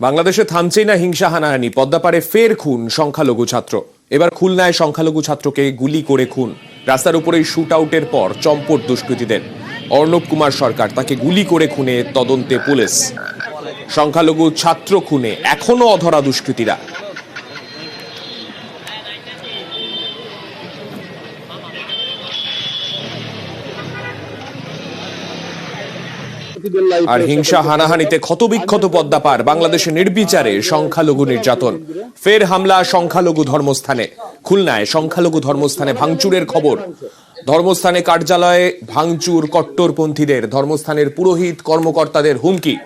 বাংলাদেশে থামছেই না হিংসা হানাহানি পদ্মাপাড়ে ফের খুন সংখ্যালঘু ছাত্র। এবার খুলনায় সংখ্যালঘু ছাত্রকে গুলি করে খুন। রাস্তার উপরেই শুট আউটের পর চম্পট দুষ্কৃতীদের। অর্ণব কুমার সরকার তাকে গুলি করে খুনে তদন্তে পুলিশ। সংখ্যালঘু ছাত্র খুনে এখনও অধরা দুষ্কৃতীরা। আর হিংসা হানাহানিতে ক্ষতবিক্ষত পদ্মাপার বাংলাদেশে নির্বিচারে সংখ্যালঘু নির্যাতন। ফের হামলা সংখ্যালঘু ধর্মস্থানে, খুলনায় সংখ্যালঘু ধর্মস্থানে ভাঙচুরের খবর। ধর্মস্থানে কার্যালয়ে ভাঙচুর কট্টরপন্থীদের, ধর্মস্থানের পুরোহিত কর্মকর্তাদের হুমকি।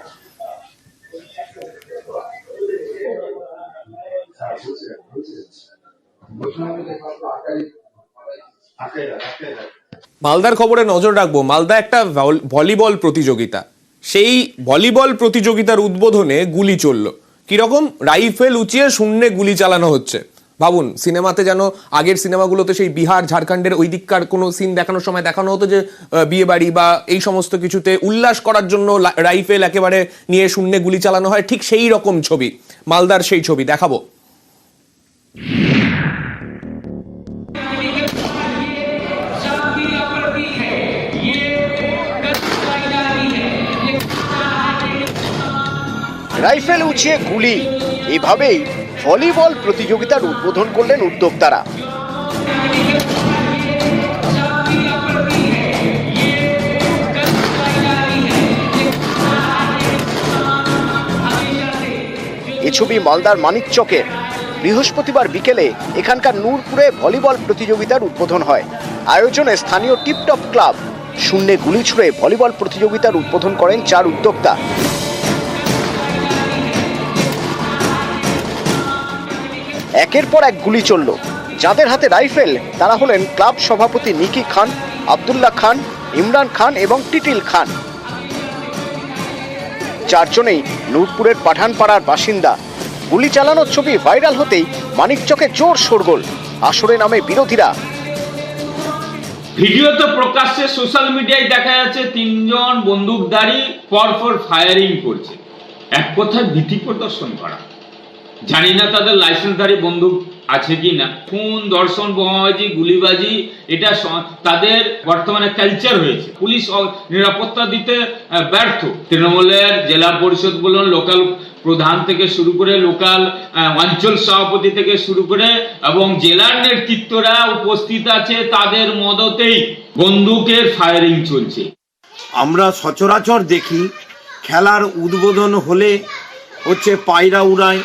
মালদার খবরে নজর রাখব, মালদা একটা ভল- ভলিবল প্রতিযোগিতা। সেই ভলিবল প্রতিযোগিতার উদ্বোধনে গুলি চলল। কীরকম? রাইফেল উঁচিয়ে শূন্যে গুলি চালানো হচ্ছে। ভাবুন, সিনেমাতে যেন আগের সিনেমাগুলোতে সেই বিহার, ঝাড়খণ্ডের ওই দিককার কোনো সিন দেখানোর সময় দেখানো হতো যে বিয়ে বাড়ি বা এই সমস্ত কিছুতে উল্লাস করার জন্য রাইফেল একেবারে নিয়ে শূন্যে গুলি চালানো হয়, ঠিক সেই রকম ছবি। মালদার সেই ছবি, দেখাবো। রাইফেল উঁচিয়ে গুলি। এভাবেই ভলিবল প্রতিযোগিতার উদ্বোধন করলেন উদ্যোক্তারা। এ ছবি মালদার মানিকচকের বৃহস্পতিবার বিকেলে এখানকার নূরপুরে ভলিবল প্রতিযোগিতার উদ্বোধন হয়। আয়োজনে স্থানীয় টিপটপ ক্লাব শূন্যে গুলি ছুড়ে ভলিবল প্রতিযোগিতার উদ্বোধন করেন চার উদ্যোক্তা। একের পর এক গুলি চলল। যাদের হাতে রাইফেল, তারা হলেন ক্লাব সভাপতি নিকি খান, আব্দুল্লাহ খান, ইমরান খান এবং টিটিল খান। চারজনেই নূরপুরের পাঠানপাড়ার বাসিন্দা। গুলি চালানোর ছবি ভাইরাল হতেই মানিকচকে জোর শোরগোল, আসরে নামে বিরোধীরা। ভিডিওতে প্রকাশ্যে সোশ্যাল মিডিয়ায় দেখা যাচ্ছে, তিনজন বন্দুকধারী পরপর ফায়ারিং করছে। এক কথায় ভীতি প্রদর্শন করা। জানি না তাদের লাইসেন্সধারী বন্দুক আছে কি না খুন দর্শন বোমাবাজি, গুলিবাজি, এটা তাদের বর্তমানে কালচার হয়েছে। পুলিশ নিরাপত্তা দিতে ব্যর্থ। তৃণমূলের জেলা পরিষদ বলুন লোকাল প্রধান থেকে শুরু করে লোকাল অঞ্চল সভাপতি থেকে শুরু করে এবং জেলার নেতৃত্বরা উপস্থিত আছে তাদের মদতেই। বন্দুকের ফায়ারিং চলছে। আমরা সচরাচর দেখি, খেলার উদ্বোধন হলে হচ্ছে পায়রা উড়ায়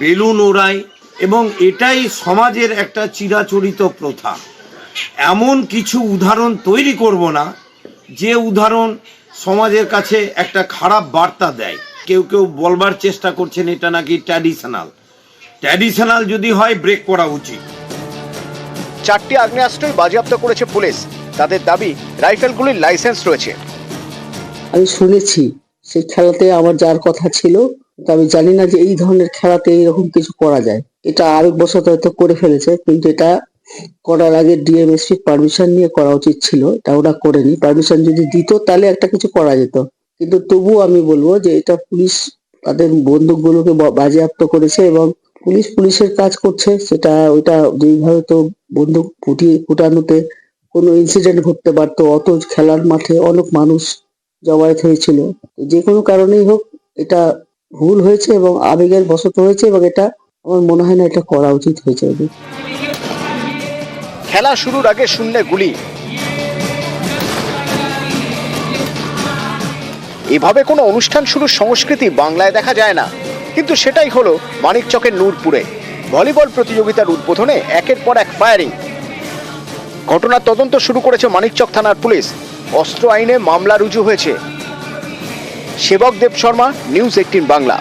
বেলুন ওড়ায় এবং এটাই সমাজের একটা চিরাচরিত প্রথা। এমন কিছু উদাহরণ তৈরি করব না যে উদাহরণ সমাজের কাছে একটা খারাপ বার্তা দেয়। কেউ কেউ বলবার চেষ্টা করছেন এটা নাকি ট্র্যাডিশনাল। ট্র্যাডিশনাল যদি হয় ব্রেক করা উচিত। চারটি আগ্নেয়াস্ত্রই বাজেয়াপ্ত করেছে পুলিশ। তাদের দাবি রাইফেলগুলির লাইসেন্স রয়েছে। আমি শুনেছি সেই খেলাতে আমার যার কথা ছিল কিন্তু আমি জানি না যে এই ধরনের খেলাতে এরকম কিছু করা যায়। এটা আরেক বছর হয়তো করে ফেলেছে, কিন্তু এটা করার আগে ডিএমএসপির পারমিশন নিয়ে করা উচিত ছিল, এটা ওরা করেনি। পারমিশন যদি দিত, তাহলে একটা কিছু করা যেত। কিন্তু তবুও আমি বলব যে এটা পুলিশ, তাদের বন্দুকগুলোকে বাজেয়াপ্ত করেছে এবং পুলিশ পুলিশের কাজ করছে। সেটা, ওইটা যেইভাবে তো বন্দুক ফুটিয়ে ফুটানোতে কোনো ইনসিডেন্ট ঘটতে পারতো অত খেলার মাঠে অনেক মানুষ জমায়েত হয়েছিল। যে কোনো কারণেই হোক, এটা ভুল হয়েছে এবং আবেগের বশত হয়েছে এবং এটা আমার মনে হয় না এটা করা উচিত হয়েছে। খেলা শুরুর আগে শূন্যে গুলি। এভাবে কোনো অনুষ্ঠান শুরুর সংস্কৃতি বাংলায় দেখা যায় না। কিন্তু সেটাই হলো মানিকচকের নূরপুরে। ভলিবল প্রতিযোগিতার উদ্বোধনে একের পর এক ফায়ারিং ঘটনার তদন্ত শুরু করেছে মানিকচক থানার পুলিশ। অস্ত্র আইনে মামলা রুজু হয়েছে। Sebak Dev Sharma news eighteen Bangla.